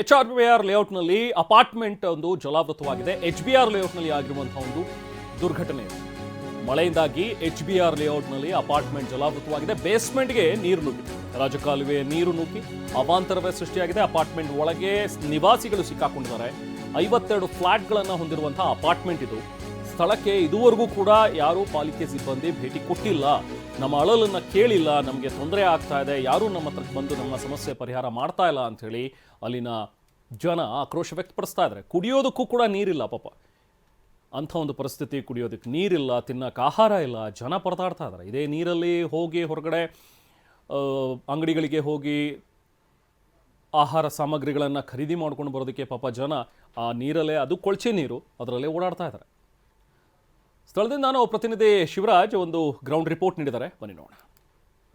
H R B R ಲೇಔಟ್ನಲ್ಲಿ apartment ಒಂದು ಜಲಾವೃತವಾಗಿದೆ. ಎಚ್ ಬಿ ಆರ್ ಲೇಔಟ್ನಲ್ಲಿ ಆಗಿರುವಂತಹ ಒಂದು ದುರ್ಘಟನೆ. ಮಳೆಯಿಂದಾಗಿ ಎಚ್ ಬಿ ಆರ್ ಲೇಔಟ್ನಲ್ಲಿ ಅಪಾರ್ಟ್ಮೆಂಟ್ ಜಲಾವೃತವಾಗಿದೆ. ಬೇಸ್ಮೆಂಟ್ಗೆ ನೀರು ನುಗ್ಗಿದೆ ರಾಜಕಾಲುವೆ ನೀರು ನುಗ್ಗಿ. ಅವಾಂತರವೇ ಸೃಷ್ಟಿಯಾಗಿದೆ. ಅಪಾರ್ಟ್ಮೆಂಟ್ ಒಳಗೆ ನಿವಾಸಿಗಳು ಸಿಕ್ಕಾಕೊಂಡಿದ್ದಾರೆ. ಐವತ್ತೆರಡು ಫ್ಲಾಟ್ಗಳನ್ನು ಹೊಂದಿರುವಂತಹ ಅಪಾರ್ಟ್ಮೆಂಟ್ ಇದು. ಸ್ಥಳಕ್ಕೆ ಇದುವರೆಗೂ ಕೂಡ ಯಾರೂ ಪಾಲಿಕೆ ಸಿಬ್ಬಂದಿ ಭೇಟಿ ಕೊಟ್ಟಿಲ್ಲ. ನಮ್ಮ ಅಳಲನ್ನು ಕೇಳಿಲ್ಲ, ನಮಗೆ ತೊಂದರೆ ಆಗ್ತಾ ಇದೆ, ಯಾರೂ ನಮ್ಮ ಹತ್ರಕ್ಕೆ ಬಂದು ನಮ್ಮ ಸಮಸ್ಯೆ ಪರಿಹಾರ ಮಾಡ್ತಾ ಇಲ್ಲ ಅಂಥೇಳಿ ಅಲ್ಲಿನ ಜನ ಆಕ್ರೋಶ ವ್ಯಕ್ತಪಡಿಸ್ತಾ ಇದ್ದಾರೆ. ಕುಡಿಯೋದಕ್ಕೂ ಕೂಡ ನೀರಿಲ್ಲ ಪಾಪ. ಅಂಥ ಒಂದು ಪರಿಸ್ಥಿತಿ ಕುಡಿಯೋದಕ್ಕೆ ನೀರಿಲ್ಲ ತಿನ್ನಕ್ಕೆ ಆಹಾರ ಇಲ್ಲ, ಜನ ಪರದಾಡ್ತಾ ಇದ್ದಾರೆ. ಇದೇ ನೀರಲ್ಲಿ ಹೋಗಿ ಹೊರಗಡೆ ಅಂಗಡಿಗಳಿಗೆ ಹೋಗಿ ಆಹಾರ ಸಾಮಗ್ರಿಗಳನ್ನು ಖರೀದಿ ಮಾಡ್ಕೊಂಡು ಬರೋದಕ್ಕೆ ಪಾಪ ಜನ ಆ ನೀರಲ್ಲೇ, ಅದು ಕೊಳಚೆ ನೀರು, ಅದರಲ್ಲೇ ಓಡಾಡ್ತಾ ಇದ್ದಾರೆ. ಸ್ಥಳದಿಂದ ನಾನು ಪ್ರತಿನಿಧಿ ಶಿವರಾಜ್ ಒಂದು ಗ್ರೌಂಡ್ ರಿಪೋರ್ಟ್ ನೀಡಿದ್ದಾರೆ. ಬನ್ನಿ ನೋಡೋಣ.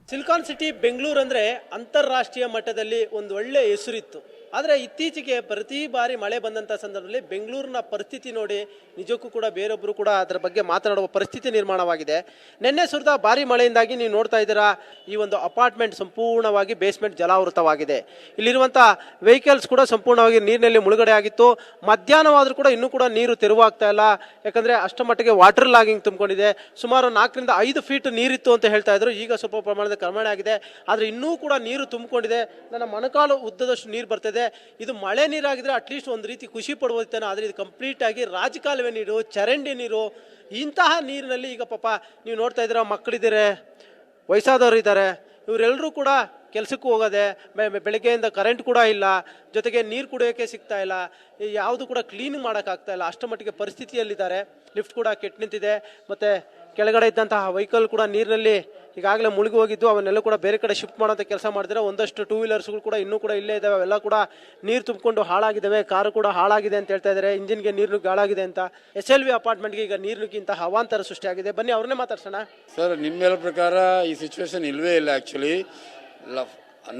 ಸಿಲಿಕಾನ್ ಸಿಟಿ ಬೆಂಗಳೂರು ಅಂದರೆ ಅಂತಾರಾಷ್ಟ್ರೀಯ ಮಟ್ಟದಲ್ಲಿ ಒಂದು ಒಳ್ಳೆಯ ಹೆಸರಿತ್ತು. ಆದರೆ ಇತ್ತೀಚೆಗೆ ಪ್ರತಿ ಬಾರಿ ಮಳೆ ಬಂದಂಥ ಸಂದರ್ಭದಲ್ಲಿ ಬೆಂಗಳೂರಿನ ಪರಿಸ್ಥಿತಿ ನೋಡಿ ನಿಜಕ್ಕೂ ಕೂಡ ಬೇರೊಬ್ಬರು ಕೂಡ ಅದರ ಬಗ್ಗೆ ಮಾತನಾಡುವ ಪರಿಸ್ಥಿತಿ ನಿರ್ಮಾಣವಾಗಿದೆ. ನಿನ್ನೆ ಸುರಿದ ಭಾರಿ ಮಳೆಯಿಂದಾಗಿ ನೀವು ನೋಡ್ತಾ ಇದ್ದೀರಾ, ಈ ಒಂದು ಅಪಾರ್ಟ್ಮೆಂಟ್ ಸಂಪೂರ್ಣವಾಗಿ ಬೇಸ್ಮೆಂಟ್ ಜಲಾವೃತವಾಗಿದೆ. ಇಲ್ಲಿರುವಂಥ ವೆಹಿಕಲ್ಸ್ ಕೂಡ ಸಂಪೂರ್ಣವಾಗಿ ನೀರಿನಲ್ಲಿ ಮುಳುಗಡೆ ಆಗಿತ್ತು. ಮಧ್ಯಾಹ್ನವಾದರೂ ಕೂಡ ಇನ್ನೂ ಕೂಡ ನೀರು ತೆರವಾಗ್ತಾ ಇಲ್ಲ. ಯಾಕಂದರೆ ಅಷ್ಟು ಮಟ್ಟಿಗೆ ವಾಟರ್ ಲಾಗಿಂಗ್ ತುಂಬಿಕೊಂಡಿದೆ. ಸುಮಾರು ನಾಲ್ಕರಿಂದ ಐದು ಫೀಟ್ ನೀರಿತ್ತು ಅಂತ ಹೇಳ್ತಾ ಇದ್ರು. ಈಗ ಸ್ವಲ್ಪ ಪ್ರಮಾಣದ ಕಡಿಮೆ ಆಗಿದೆ. ಆದರೆ ಇನ್ನೂ ಕೂಡ ನೀರು ತುಂಬಿಕೊಂಡಿದೆ. ನನ್ನ ಮೊಣಕಾಲು ಉದ್ದದಷ್ಟು ನೀರು ಬರ್ತಿದೆ. ಇದು. ಮಳೆ ನೀರಾಗಿದ್ದರೆ ಅಟ್ಲೀಸ್ಟ್ ಒಂದು ರೀತಿ ಖುಷಿ ಪಡುವುದೇನೋ ಆದರೆ ಇದು ಕಂಪ್ಲೀಟ್ ಆಗಿ ರಾಜಕಾಲುವೆ ನೀರು, ಚರಂಡಿ ನೀರು, ಇಂತಹ ನೀರಿನಲ್ಲಿ ಈಗ ಪಾಪ ನೀವು ನೋಡ್ತಾ ಇದ್ದೀರ ಮಕ್ಕಳಿದ್ದಾರೆ ವಯಸ್ಸಾದವರು ಇದ್ದಾರೆ. ಇವರೆಲ್ಲರೂ ಕೂಡ ಕೆಲಸಕ್ಕೂ ಹೋಗೋದೆ ಬೆಳಗ್ಗೆಯಿಂದ ಕರೆಂಟ್ ಕೂಡ ಇಲ್ಲ, ಜೊತೆಗೆ ನೀರು ಕುಡಿಯೋಕ್ಕೆ ಸಿಗ್ತಾ ಇಲ್ಲ ಯಾವುದು ಕೂಡ ಕ್ಲೀನ್ ಮಾಡೋಕ್ಕಾಗ್ತಾ ಇಲ್ಲ, ಅಷ್ಟು ಮಟ್ಟಿಗೆ ಪರಿಸ್ಥಿತಿಯಲ್ಲಿದ್ದಾರೆ. ಲಿಫ್ಟ್ ಕೂಡ ಕೆಟ್ಟು ನಿಂತಿದೆ. ಮತ್ತು ಕೆಳಗಡೆ ಇದ್ದಂತಹ ವೆಹಿಕಲ್ ಕೂಡ ನೀರಿನಲ್ಲಿ ಈಗಾಗಲೇ ಮುಳುಗಿ ಹೋಗಿದ್ದು, ಅವನ್ನೆಲ್ಲ ಕೂಡ ಬೇರೆ ಕಡೆ ಶಿಫ್ಟ್ ಮಾಡೋಂಥ ಕೆಲಸ ಮಾಡಿದ್ರೆ ಒಂದಷ್ಟು ಟೂ ವೀಲರ್ಸ್ಗಳು ಕೂಡ ಇನ್ನೂ ಕೂಡ ಇಲ್ಲೇ ಇದ್ದಾವೆ ಅವೆಲ್ಲ ಕೂಡ ನೀರು ತುಂಬಿಕೊಂಡು ಹಾಳಾಗಿದ್ದಾವೆ, ಕಾರು ಕೂಡ ಹಾಳಾಗಿದೆ ಅಂತ ಹೇಳ್ತಾ ಇದ್ದಾರೆ ಇಂಜಿನ್ಗೆ ನೀರು ಹಾಳಾಗಿದೆ ಅಂತ. ಎಸ್ ಎಲ್ ವಿ ಅಪಾರ್ಟ್ಮೆಂಟ್ಗೆ ಈಗ ಹವಾಂತರ ಅವಾಂತರ ಸೃಷ್ಟಿಯಾಗಿದೆ ಬನ್ನಿ, ಅವ್ರನ್ನೇ ಮಾತಾಡ್ಸೋಣ. ಸರ್ ನಿಮ್ಮೆಲ್ಲ ಪ್ರಕಾರ ಈ ಸಿಚುವೇಶನ್ ಇಲ್ಲವೇ ಇಲ್ಲ ಆ್ಯಕ್ಚುಲಿ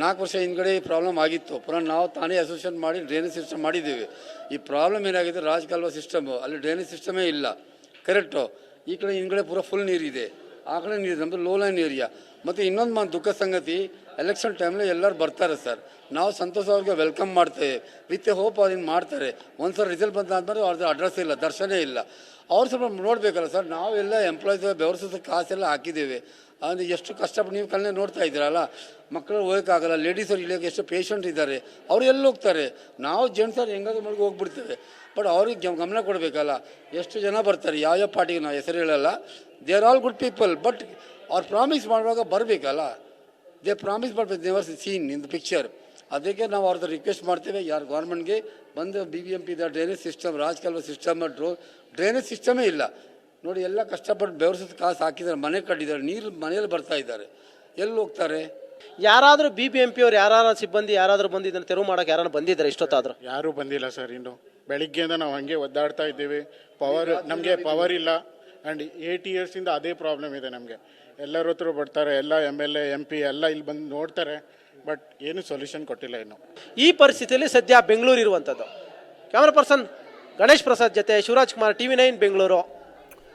ನಾಲ್ಕು ವರ್ಷ ಹಿಂದ್ಗಡೆ ಈ ಪ್ರಾಬ್ಲಮ್ ಆಗಿತ್ತು. ಪುನಃ ನಾವು ತಾನೇ ಅಸೋಸಿಯೇಷನ್ ಮಾಡಿ ಡ್ರೈನೇಜ್ ಸಿಸ್ಟಮ್ ಮಾಡಿದ್ದೀವಿ. ಈ ಪ್ರಾಬ್ಲಮ್ ಏನಾಗಿದೆ? ರಾಜಕಾಲುವ ಸಿಸ್ಟಮು ಅಲ್ಲಿ ಡ್ರೈನೇಜ್ ಸಿಸ್ಟಮೇ ಇಲ್ಲ. ಕರೆಕ್ಟು ಈ ಕಡೆ ಹಿಂದ್ಗಡೆ ಪೂರ ಫುಲ್ ನೀರಿದೆ. ಆ ಕಡೆ ನೀರು ನಮ್ಮದು ಲೋ ಲೈನ್ ಏರಿಯಾ ಮತ್ತು ಇನ್ನೊಂದು ಮಾ ದುಃಖ ಸಂಗತಿ ಎಲೆಕ್ಷನ್ ಟೈಮಲ್ಲಿ ಎಲ್ಲರೂ ಬರ್ತಾರೆ ಸರ್. ನಾವು ಸಂತೋಷ ಅವ್ರಿಗೆ ವೆಲ್ಕಮ್ ಮಾಡ್ತೇವೆ ವಿತ್ ಹೋಪ್ ಅವ್ರಿಂದ ಮಾಡ್ತಾರೆ. ಒಂದು ಸಲ ರಿಸಲ್ಟ್ ಬಂದಾದ್ಮೇಲೆ ಅವ್ರದ್ದು ಅಡ್ರೆಸ್ ಇಲ್ಲ, ದರ್ಶನೇ ಇಲ್ಲ. ಅವ್ರು ಸ್ವಲ್ಪ ನೋಡಬೇಕಲ್ಲ ಸರ್ ನಾವೆಲ್ಲ ಎಂಪ್ಲಾಯ್ಸ್ ಬೆವರ್ಸೋದು ಕಾಸೆಲ್ಲ ಹಾಕಿದ್ದೀವಿ. ಅಂದರೆ ಎಷ್ಟು ಕಷ್ಟಪಟ್ಟು ನೀವು ಕಣ್ಣೆ ನೋಡ್ತಾ ಇದ್ದೀರಲ್ಲ ಮಕ್ಕಳು ಹೋಗೋಕ್ಕಾಗಲ್ಲ ಲೇಡೀಸರು ಇಳಿಯೋಕೆ ಎಷ್ಟು ಪೇಷಂಟ್ ಇದ್ದಾರೆ, ಅವ್ರು ಎಲ್ಲಿ ಹೋಗ್ತಾರೆ? ನಾವು ಜೆಂಟ್ಸರು ಹೆಂಗಾದ್ರೂ ಮನೆಗೆ ಹೋಗ್ಬಿಡ್ತೇವೆ. ಬಟ್ ಅವ್ರಿಗೆ ಗಮ್- ಗಮನ ಕೊಡಬೇಕಲ್ಲ, ಎಷ್ಟು ಜನ ಬರ್ತಾರೆ? ಯಾವ್ಯಾವ ಪಾರ್ಟಿಗೆ ನಾವು ಹೆಸರು ಹೇಳಲ್ಲ. They are all good people but ಅವ್ರು ಪ್ರಾಮಿಸ್ ಮಾಡುವಾಗ ಬರಬೇಕಲ್ಲ. ದೇ ಪ್ರಾಮಿಸ್ ಮಾಡ್ಬೇಕು never seen in the picture ಅದಕ್ಕೆ ನಾವು ಅವ್ರದ್ದು ರಿಕ್ವೆಸ್ಟ್ ಮಾಡ್ತೇವೆ ಯಾರು ಗೌರ್ಮೆಂಟ್ಗೆ ಬಂದು B B M P drainage system ರಾಜಕಾಲ system ಡ್ರೋ ಡ್ರೈನೇಜ್ ಸಿಸ್ಟಮೇ ಇಲ್ಲ. ನೋಡಿ ಎಲ್ಲ ಕಷ್ಟಪಟ್ಟು ಬೆವರ್ಸದ ಕಾಸು ಹಾಕಿದ್ದಾರೆ ಮನೆ ಕಟ್ಟಿದ್ದಾರೆ ನೀರು ಮನೆಯಲ್ಲಿ ಬರ್ತಾ ಇದ್ದಾರೆ. ಎಲ್ಲಿ ಹೋಗ್ತಾರೆ? ಯಾರಾದರೂ ಬಿ ಬಿ ಎಂ ಪಿ ಅವ್ರು ಯಾರು ಸಿಬ್ಬಂದಿ ಯಾರಾದರೂ ಬಂದು ಇದನ್ನು ತೆರವು ಮಾಡೋಕೆ ಯಾರು ಬಂದಿದ್ದಾರೆ ಇಷ್ಟೊತ್ತಾದರೂ? ಯಾರೂ ಬಂದಿಲ್ಲ ಸರ್ ಇನ್ನು. ಬೆಳಿಗ್ಗೆಯಿಂದ ನಾವು ಹಂಗೆ ಒದ್ದಾಡ್ತಾ ಇದ್ದೀವಿ. ಪವರ್ ನಮಗೆ ಪವರ್ ಇಲ್ಲ. ಆ್ಯಂಡ್ ಏಯ್ಟ್ ಇಯರ್ಸಿಂದ ಅದೇ ಪ್ರಾಬ್ಲಮ್ ಇದೆ ನಮಗೆ. ಎಲ್ಲರ ಹತ್ರ ಬರ್ತಾರೆ, ಎಲ್ಲ M L A M P ಎಲ್ಲ ಇಲ್ಲಿ ಬಂದು ನೋಡ್ತಾರೆ ಬಟ್ ಏನು ಸೊಲ್ಯೂಷನ್ ಕೊಟ್ಟಿಲ್ಲ ಇನ್ನು. ಈ ಪರಿಸ್ಥಿತಿಯಲ್ಲಿ ಸದ್ಯ ಬೆಂಗಳೂರು ಇರುವಂಥದ್ದು. ಕ್ಯಾಮ್ರಾ ಪರ್ಸನ್ ಗಣೇಶ್ ಪ್ರಸಾದ್ ಜೊತೆ ಶಿವರಾಜ್ ಕುಮಾರ್ ಟಿವಿ ನೈನ್ ಬೆಂಗಳೂರು.